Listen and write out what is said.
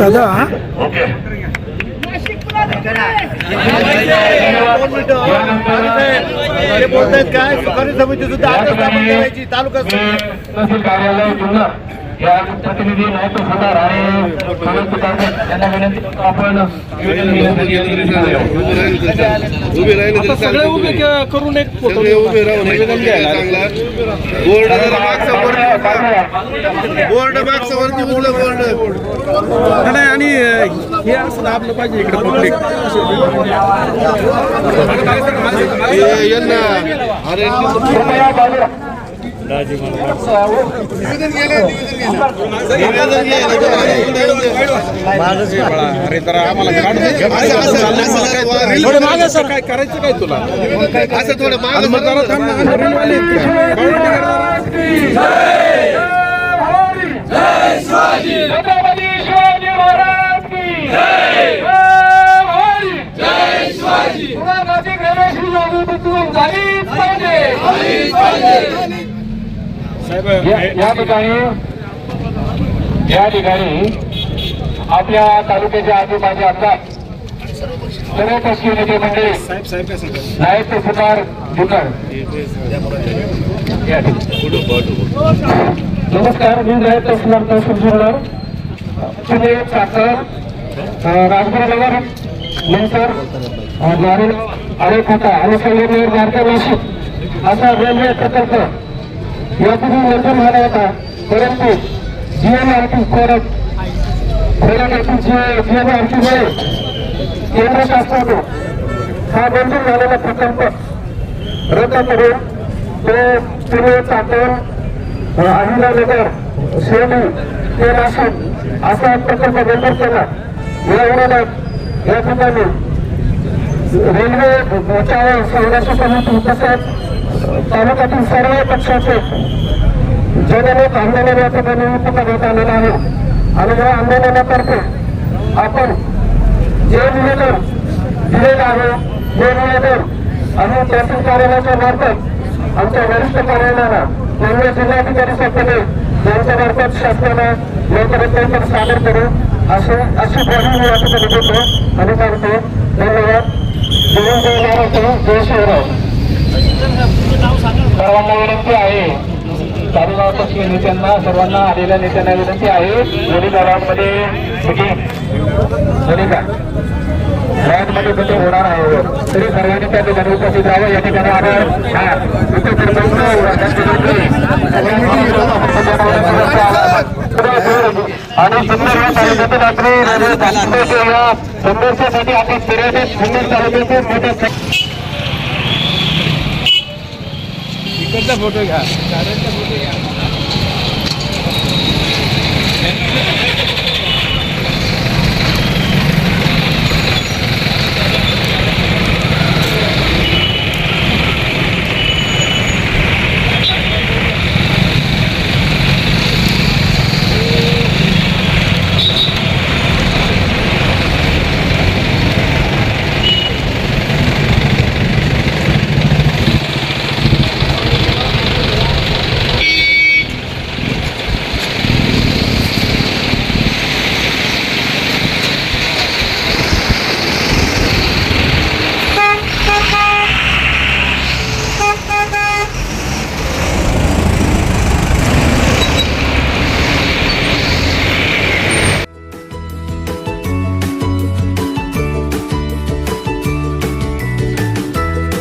दादा बोलतायत काय? सहकारी समिती सुद्धा तालुका तहसील कार्यालय जुन्नर या प्रतिनिधी नायक सुधार आणि यांना विनंती आपण आता सगळे उभे करून एक फोटो निवेदन द्यायला. बोर्ड बोर्ड मागचा. वरती उघडलं बोर्ड. नाही आणि हे असं दाबलं पाहिजे इकडे पब्लिक यांना अरे कृपया बाजूला अरे तर आम्हाला थोडं मागे सर काय करायचं काय तुला असं थोडं या या ठिकाणी या ठिकाणी आपल्या तालुक्याच्या आजूबाजू आमदार सर्व पक्षीय नेते मंडळी नायक तहसीलदार जुन्नर नमस्कार मी नायक तहसीलदार तहसील पुणे साखर राजगुरू नगर नंतर नारेल आणि खोटा आणि संगमनेर नाशिक असा रेल्वे प्रकल्प यापूर्वी मंजूर झाला होता. परंतु जीएमआरटी कोरट कोरट जीएमआरटीमुळे केंद्र शासनाने हा मंजूर झालेला प्रकल्प रद्द करून तो पूर्व चाकण अहिलानगर शिर्डी ते नाशिक असा प्रकल्प मंजूर केला. या विरोधात या ठिकाणी रेल्वे बचाव संघर्ष समिती तसेच तालुक्यातील सर्व पक्षाचे जनलोक आंदोलन या ठिकाणी उपक्रमात आलेलं आहे आणि या आंदोलनातर्फे आपण जे निवेदन दिलेलं आहे हे निवेदन आम्ही तहसील कार्यालयाच्या मार्फत आमच्या वरिष्ठ कार्यालयाला माननीय जिल्हाधिकारी साहेबांनी यांच्या मार्फत शासनाला लवकरात लवकर सादर करू असे अशी ग्वाही मी या ठिकाणी देतो. आणि सांगतो धन्यवाद. जय जय महाराष्ट्र जय शिवराव सर्वांना विनंती आहे. तालुका पक्षीय नेत्यांना सर्वांना आलेल्या नेत्यांना विनंती आहे. दोन्ही गावांमध्ये म्हणजे दोन्ही गावांमध्ये कुठे होणार आहे हो. तरी सर्वांनी त्या ठिकाणी उपस्थित राहावं. या ठिकाणी आभार. आणि सुंदर या तालुक्यातील आपले रेल्वे बांधकामाचे या संघर्षासाठी आपण फिरायचे सुंदर तालुक्याचे मोठ्या इकडचा फोटो घ्या.